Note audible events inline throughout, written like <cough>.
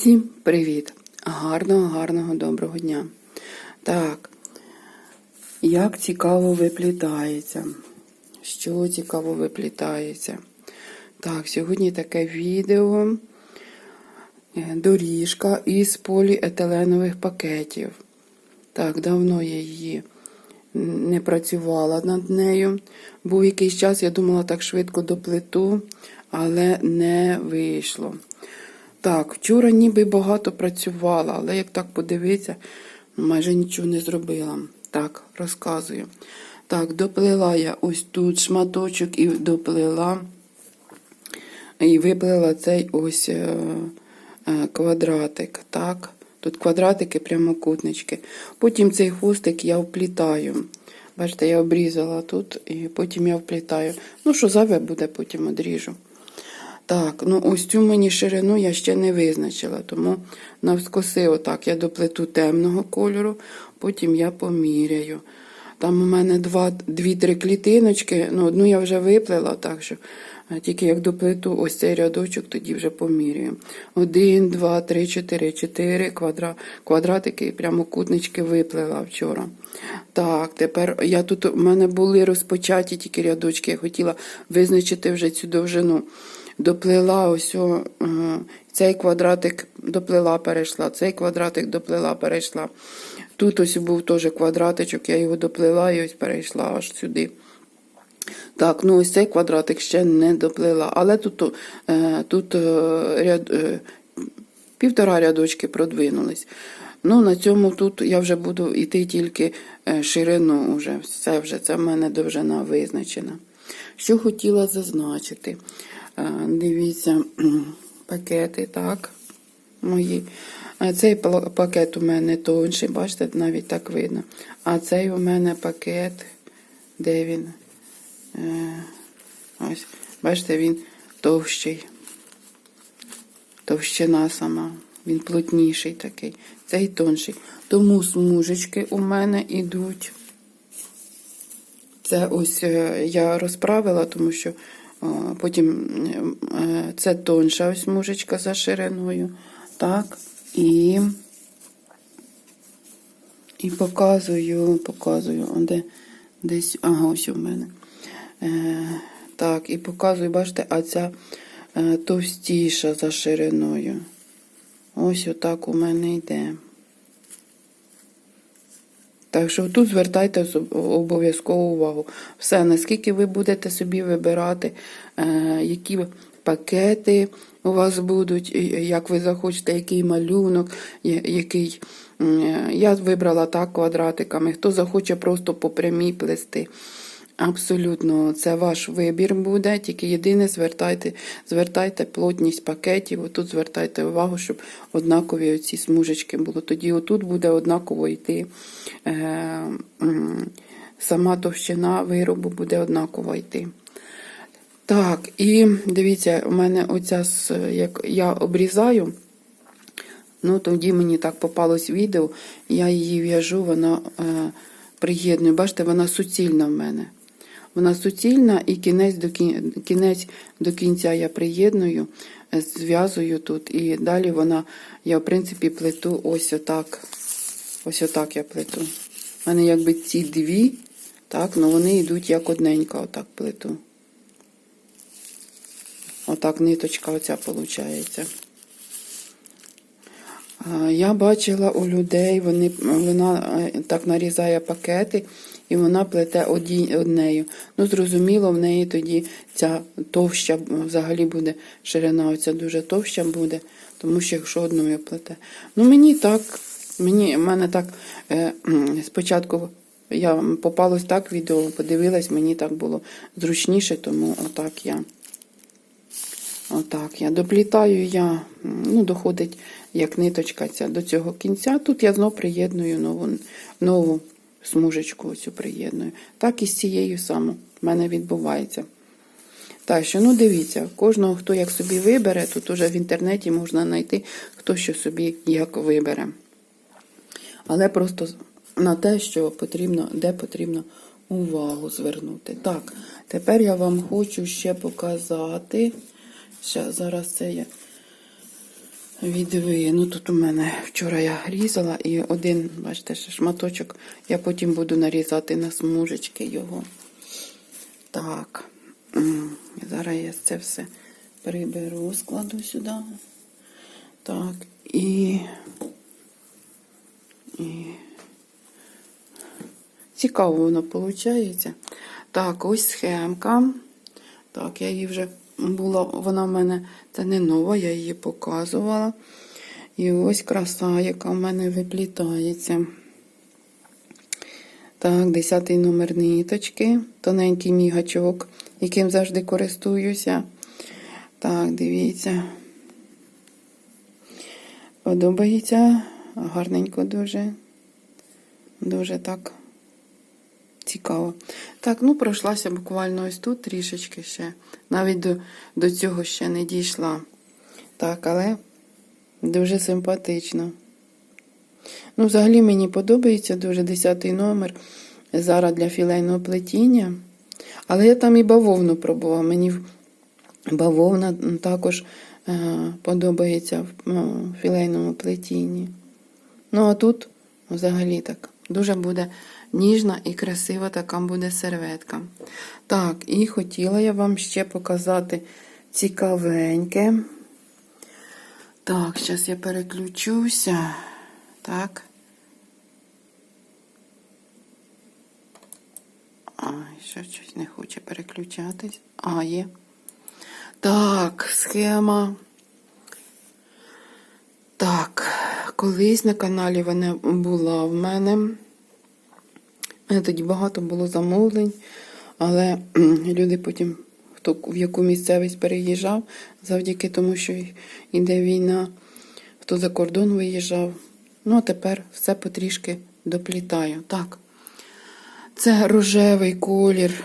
Всім привіт! Гарного, гарного, доброго дня. Так, як цікаво виплітається. Що цікаво виплітається? Так, сьогодні таке відео. Е, Доріжка із поліетиленових пакетів. Так, давно я її не працювала над нею. Був якийсь час, я думала так швидко доплету, але не вийшло. Так, вчора ніби багато працювала, але як так подивитися, майже нічого не зробила. Так, розказую. Так, доплела я ось тут шматочок і доплела. І виплела цей ось е, е, квадратик. Так, тут квадратики, прямокутнички. Потім цей хвостик я вплітаю. Бачите, я обрізала тут і потім я вплітаю. Ну, що зайве буде, потім одріжу. Так, ну ось цю мені ширину я ще не визначила, тому навскоси отак я доплету темного кольору, потім я поміряю. Там у мене дві-три клітиночки, ну одну я вже виплела, так що е, тільки як доплету ось цей рядочок, тоді вже поміряю. Один, два, три, чотири, чотири квадра, квадратики і прямокутнички виплела вчора. Так, тепер я тут у мене були розпочаті тільки рядочки, я хотіла визначити вже цю довжину доплела ось е, цей квадратик доплела, перейшла, цей квадратик доплела, перейшла. Тут ось був теж квадратичок, я його доплела і ось перейшла аж сюди. Так, ну ось цей квадратик ще не доплела. Але тут е, тут е, ряд, півтора рядочки продвинулись. Ну, на цьому тут я вже буду йти тільки ширину. Вже. Все вже це в мене довжина визначена. Що хотіла зазначити. Е, Дивіться, <clears throat> пакети, так, мої. Цей пакет у мене тонший, бачите, навіть так видно. А цей у мене пакет, де він? Е, Ось, бачите, він товщий. Товщина сама. Він плотніший такий. Цей тонший. Тому смужечки у мене йдуть. Це ось е, я розправила, тому що потім е, це тонша ось мужечка за шириною. Так, і, і показую, показую, де, десь, ага, ось у мене. Е, так, і показую, бачите, а ця е, товстіша за шириною. Ось отак у мене йде. Так що тут звертайте обов'язково увагу. Все, наскільки ви будете собі вибирати, е, які пакети у вас будуть, як ви захочете, який малюнок, який. Я вибрала так квадратиками. Хто захоче просто по прямій плести. Абсолютно, це ваш вибір буде. Тільки єдине, звертайте, звертайте плотність пакетів. Отут звертайте увагу, щоб однакові оці смужечки було. Тоді отут буде однаково йти. Е, м, сама товщина виробу буде однаково йти. Так, і дивіться, у мене оця, як я обрізаю. Ну, тоді мені так попалось відео, я її в'яжу, вона е, приєднує. Бачите, вона суцільна в мене. Вона суцільна і кінець до, кін- кінець до кінця я приєдную, е, зв'язую тут. І далі вона, я, в принципі, плету ось отак. Ось отак я плету. У мене якби ці дві, так, ну вони йдуть як одненька, отак плету. Отак ниточка оця виходить. Я бачила у людей, вони, вона е, так нарізає пакети і вона плете однею. Ну, зрозуміло, в неї тоді ця товща взагалі буде, ширина оця дуже товща буде, тому що якщо одною плете. Ну, мені так, мені, мене так е, спочатку я попалось так відео, подивилась, мені так було зручніше, тому отак я. Отак я доплітаю я, ну, доходить як ниточка ця до цього кінця. Тут я знов приєдную нову, нову смужечку оцю приєдную. Так і з цією самою в мене відбувається. Так що, ну дивіться, кожного, хто як собі вибере, тут уже в інтернеті можна знайти, хто що собі як вибере. Але просто на те, що потрібно, де потрібно увагу звернути. Так, тепер я вам хочу ще показати. Ще зараз це я відви. Ну тут у мене вчора я різала і один, бачите, шматочок. Я потім буду нарізати на смужечки його. Так. Зараз я це все приберу, складу сюди. Так, і. і... Цікаво воно виходить. Так, ось схемка. Так, я її вже була, вона в мене це не нова, я її показувала. І ось краса, яка в мене виплітається. Так, 10 номер ниточки, тоненький мій гачок, яким завжди користуюся. Так, дивіться. Подобається. Гарненько дуже. Дуже так цікаво. Так, ну пройшлася буквально ось тут трішечки ще. Навіть до, до цього ще не дійшла. Так, але дуже симпатично. Ну, взагалі мені подобається дуже 10 номер. Зараз для філейного плетіння. Але я там і бавовну пробувала. Мені бавовна також е, подобається в е, філейному плетінні. Ну, а тут взагалі так. Дуже буде ніжна і красива така буде серветка. Так, і хотіла я вам ще показати цікавеньке. Так, зараз я переключуся. Так. Ай, що щось не хоче переключатись. А, є. Так, схема. Так, колись на каналі вона була в мене. У мене тоді багато було замовлень, але люди потім, хто в яку місцевість переїжджав, завдяки тому, що йде війна, хто за кордон виїжджав. Ну, а тепер все потрішки доплітаю. Так. Це рожевий колір,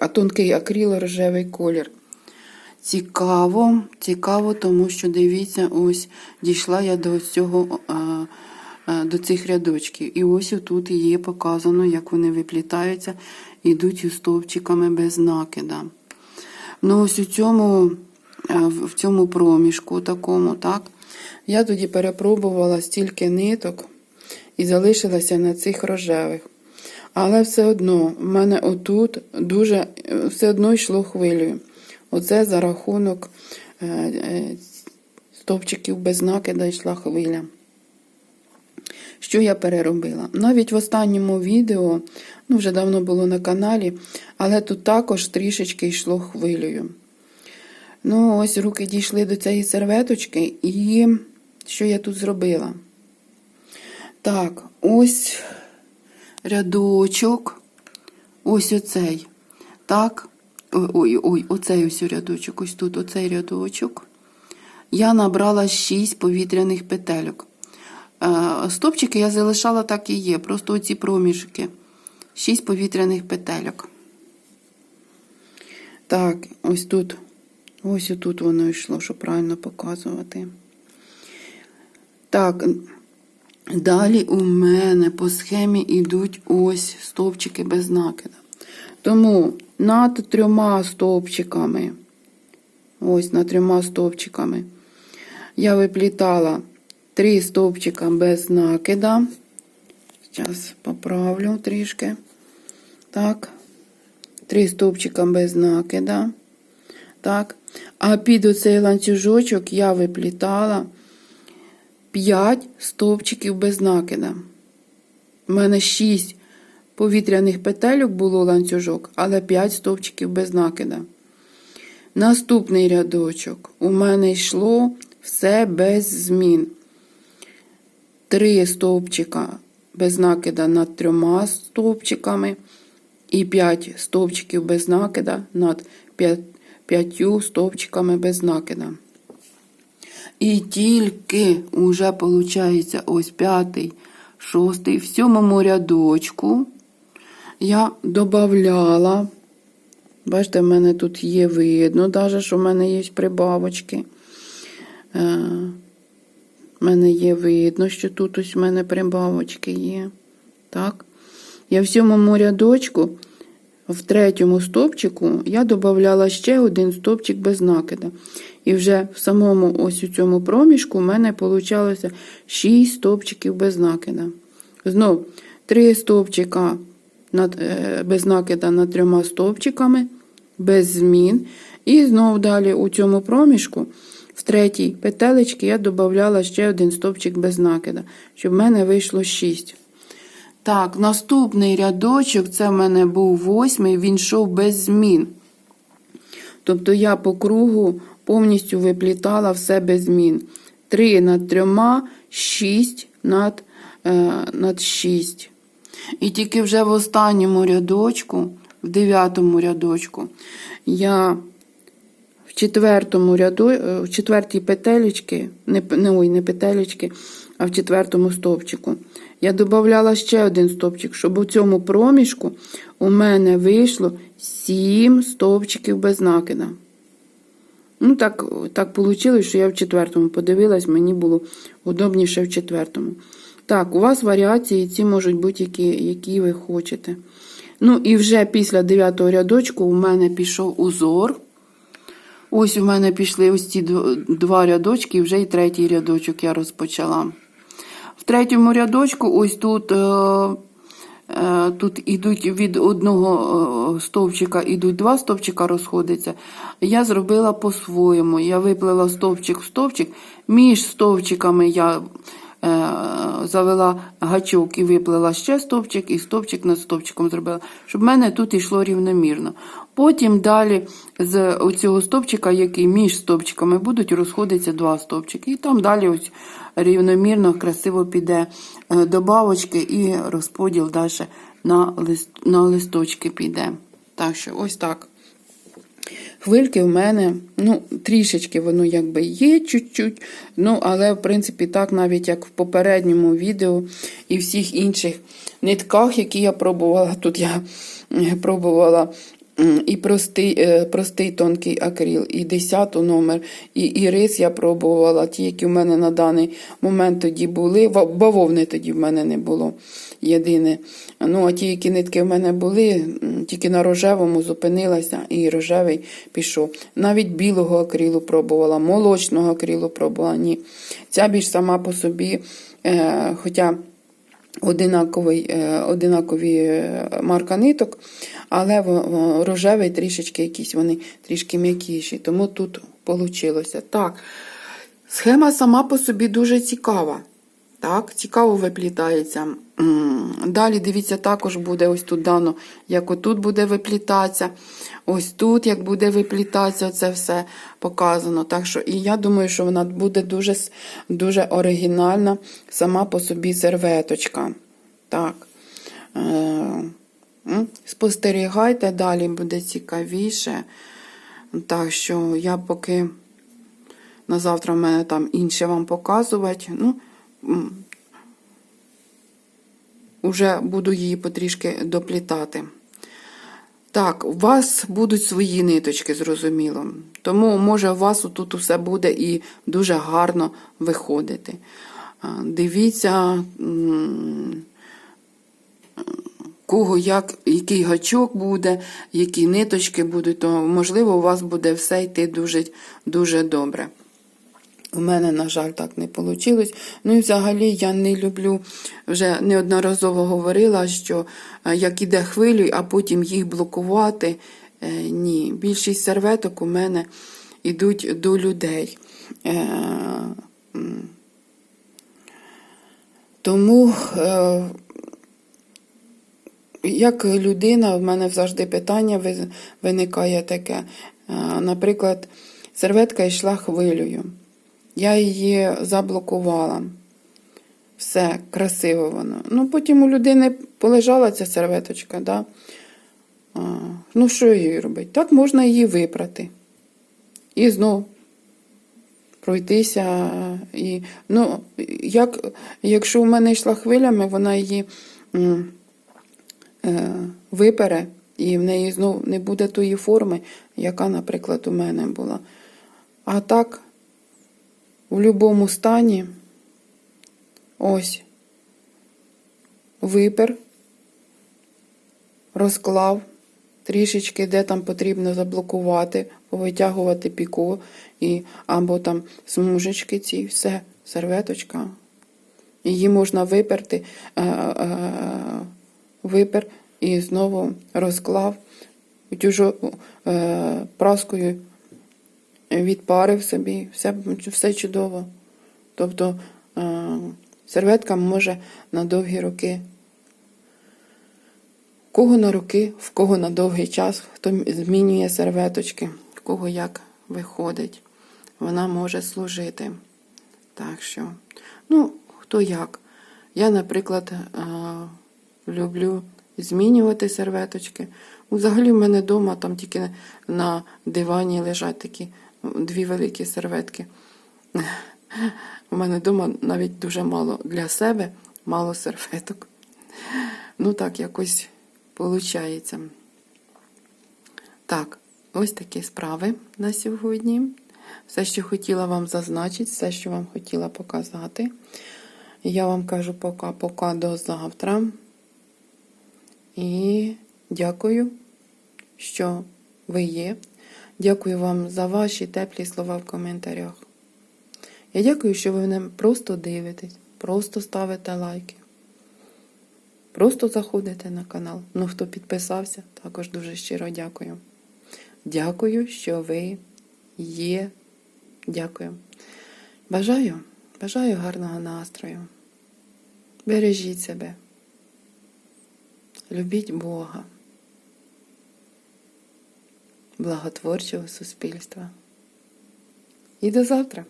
а тонкий акрил рожевий колір. Цікаво, цікаво, тому що дивіться, ось дійшла я до цього, а, а, до цих рядочків. І ось тут є показано, як вони виплітаються, йдуть у стовпчиками без накида. Ну, ось у цьому, в в цьому проміжку такому, так, я тоді перепробувала стільки ниток і залишилася на цих рожевих. Але все одно, в мене отут дуже е, все одно йшло хвилею. Оце за рахунок е, е, стовпчиків без накида йшла хвиля. Що я переробила? Навіть в останньому відео, ну вже давно було на каналі, але тут також трішечки йшло хвилею. Ну, ось руки дійшли до цієї серветочки, і що я тут зробила? Так, ось рядочок, ось оцей. Так, ой, ой, оцей ось рядочок, ось тут оцей рядочок. Я набрала 6 повітряних петельок. Е, Стопчики я залишала так і є, просто оці проміжки. 6 повітряних петельок. Так, ось тут. Ось тут воно йшло, щоб правильно показувати. Так, Далі у мене по схемі йдуть ось стовпчики без накида. Тому над трьома стовпчиками, ось над трьома стовпчиками, я виплітала три стовпчика без накида. Зараз поправлю трішки. Так, три стовпчика без накида. Так. А під оцей ланцюжочок я виплітала 5 стовпчиків без накида. У мене 6 повітряних петельок було ланцюжок, але 5 стовпчиків без накида. Наступний рядочок. У мене йшло все без змін. 3 стовпчика без накида над трьома стовпчиками. І 5 стовпчиків без накида над 5 стовпчиками без накида. І тільки уже, виходить, ось п'ятий, шостий, в сьомому рядочку я додавала, бачите, в мене тут є видно, навіть, що в мене є прибавочки. Е, в мене є видно, що тут ось в мене прибавочки є. Так. Я в сьомому рядочку в третьому стовпчику я додавала ще один стовпчик без накида. І вже в самому ось у цьому проміжку в мене вийшло 6 стовпчиків без накида. Знов 3 стовпчика над, е, без накида над трьома стовпчиками, без змін. І знов далі у цьому проміжку, в третій петелечці, я додавала ще один стовпчик без накида, щоб в мене вийшло 6. Так, наступний рядочок, це в мене був восьмий, він йшов без змін. Тобто я по кругу повністю виплітала все без змін. 3 над трьома, 6 над, е, над 6. І тільки вже в останньому рядочку, в дев'ятому рядочку, я в четвертому ряду, е, в четвертій петелечки, не, не, ой, не петелечки, а в четвертому стовпчику, я додавала ще один стовпчик, щоб у цьому проміжку у мене вийшло 7 стовпчиків без накида. Ну, так, так вийшло, що я в четвертому подивилась, мені було удобніше в четвертому. Так, у вас варіації ці можуть бути, які, які ви хочете. Ну, і вже після дев'ятого рядочку у мене пішов узор. Ось у мене пішли ось ці два рядочки, вже і третій рядочок я розпочала. В третьому рядочку, ось тут, е, е, тут ідуть від одного е, стовпчика ідуть два стовпчика розходяться. Я зробила по-своєму. Я виплела стовпчик в стовпчик. Між стовпчиками я завела гачок і виплела ще стовпчик, і стовпчик над стовпчиком зробила, щоб в мене тут йшло рівномірно. Потім далі з цього стовпчика, який між стовпчиками будуть розходитися два стовпчики. І там далі ось рівномірно, красиво піде е, добавочки і розподіл далі на, лист, на листочки піде. Так що ось так. Хвильки в мене, ну, трішечки воно якби є чуть-чуть, ну, але, в принципі, так, навіть як в попередньому відео і всіх інших нитках, які я пробувала. Тут я е, пробувала і простий, е, простий тонкий акрил, і 10 номер, і, і рис я пробувала, ті, які в мене на даний момент тоді були. Бавовни тоді в мене не було єдине. Ну, а ті, які нитки в мене були, тільки на рожевому зупинилася, і рожевий пішов. Навіть білого акрилу пробувала, молочного акрилу пробувала. Ні. Ця більш сама по собі, е, хоча одинаковий, е, одинакові е, марка ниток, але рожевий трішечки якісь вони трішки м'якіші. Тому тут вийшло. Так, схема сама по собі дуже цікава. Так, цікаво виплітається. Далі, дивіться, також буде ось тут дано, як отут буде виплітатися. Ось тут, як буде виплітатися, це все показано. Так що, і я думаю, що вона буде дуже, дуже оригінальна сама по собі серветочка. Так. Е, Спостерігайте, далі буде цікавіше. Так що я поки на завтра в мене там інше вам показувати. Ну, Уже буду її потрішки доплітати. Так, у вас будуть свої ниточки, зрозуміло. Тому, може, у вас тут усе буде і дуже гарно виходити. Дивіться, кого як, який гачок буде, які ниточки будуть, то можливо у вас буде все йти дуже, дуже добре. У мене, на жаль, так не вийшло. Ну і взагалі я не люблю, вже неодноразово говорила, що е, як іде хвилю, а потім їх блокувати. Е, Ні, більшість серветок у мене йдуть до людей. Е. Тому, як людина, в мене завжди питання виникає таке. Наприклад, серветка йшла хвилею. Я її заблокувала. Все, красиво воно. Ну, потім у людини полежала ця серветочка, да? а, ну що її робити? Так можна її випрати. І знов пройтися. І, ну, як, якщо у мене йшла хвилями, вона її е, випере, і в неї знов не буде тої форми, яка, наприклад, у мене була. А так, в будь-якому стані, ось, випер, розклав. Трішечки, де там потрібно заблокувати, повитягувати піко і або там смужечки ці, все, серветочка. Її можна виперти, е, е, випер і знову розклав, утюжо, е, праскою відпарив собі, все, все чудово. Тобто е, серветка може на довгі роки. В кого на роки, в кого на довгий час, хто змінює серветочки, в кого як виходить, вона може служити. Так що, ну, хто як. Я, наприклад, е, люблю змінювати серветочки. Взагалі в мене вдома там тільки на дивані лежать такі дві великі серветки. У мене вдома навіть дуже мало для себе, мало серветок. Ну так, якось виходить. Так, ось такі справи на сьогодні. Все, що хотіла вам зазначити, все, що вам хотіла показати. Я вам кажу пока-пока до завтра. І дякую, що ви є. Дякую вам за ваші теплі слова в коментарях. Я дякую, що ви мене просто дивитесь, просто ставите лайки. Просто заходите на канал. Ну, хто підписався, також дуже щиро дякую. Дякую, що ви є. Дякую. Бажаю, бажаю гарного настрою. Бережіть себе. Любіть Бога. Благотворчого суспільства. І до завтра!